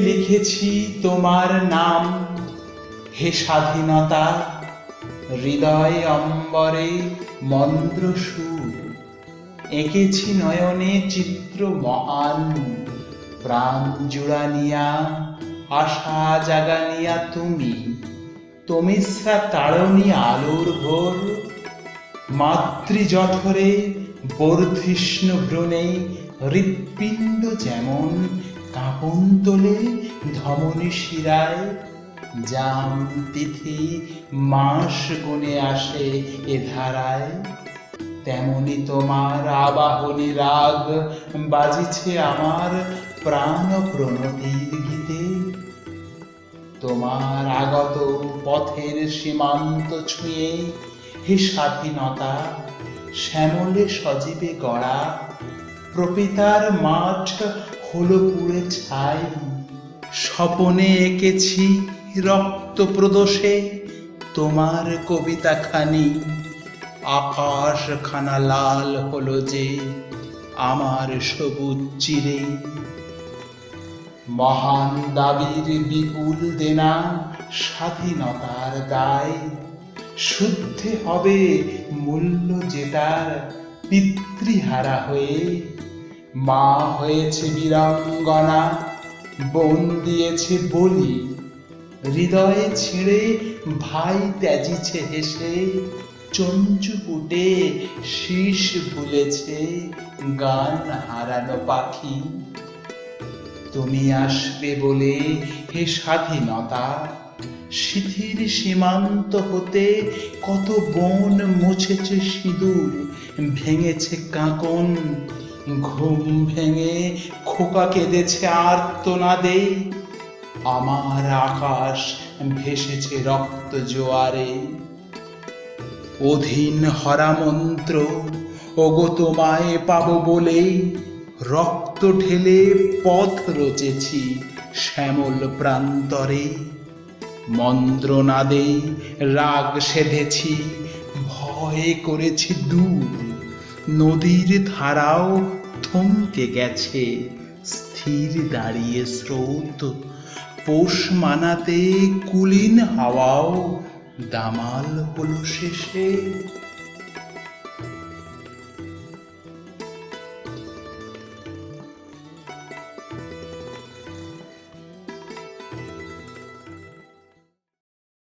লিখেছি তোমার নাম। হে স্বাধীনতা, হৃদয় অম্বরে মন্দ্র সুর। এঁকেছি নয়নে চিত্র মহান। প্রাণ জুড়ানিয়া, আশা জাগানিয়া তুমি। তমিশ্রা তাড়নি আলোর ভোর। মাতৃজঠরে বর্ধিষ্ণু ভ্রণে হৃৎপিণ্ড যেমন কাঁপন তোলে ধমনী শিরায়, জাম তিথি মাস গুণে আসে এ ধারায়। তেমনি তোমার আবাহনী রাগ বাজিছে আমার প্রাণ প্রণতির গীতে। তোমার আগত পথের সীমান্ত ছুঁয়ে হে স্বাধীনতা, শ্যামলে সজীবে গড়া প্রপিতার মাঠ হলো পুড়ে ছাই। স্বপনে এঁকেছি রক্ত প্রদোষে, তোমার কবিতা খানি আকাশ খানা লাল হলো যে আমার সবুজ চিরে। মহান দাবির বিপুল দেনা স্বাধীনতার দায়। শুদ্ধে হবে মূল্য যেটার পিতৃহারা হয়ে মা হয়েছে বীরাঙ্গনা, বোন দিয়েছে বলি। হৃদয়ে ছিঁড়ে ভাই ত্যাজিছে হেসে চঞ্চুপুটে শীষ ভুলেছে গান হারানো পাখি। তুমি আসবে বলে হে স্বাধীনতা শিথির সীমান্ত হতে কত বন মুছেছে সিঁদুর, ভেঙেছে কাঁকন ঘুম ভেঙে খোকা কেঁদেছে আর্তনাদে। আমার আকাশ ভেসেছে রক্ত জোয়ারে। অধীন হরা মন্ত্র, ওগো তোমায় পাবো বলে রক্ত ঢেলে পথ রচেছি শ্যামল প্রান্তরে। মন্ত্রনাদে রাগ সেধেছি, ভয় করেছি দূর। নদীর ধারাও থমকে গেছে স্থির দাঁড়িয়ে স্রোত। পোষ মানাতে কুলিন হাওয়াও দামাল হলো শেষে।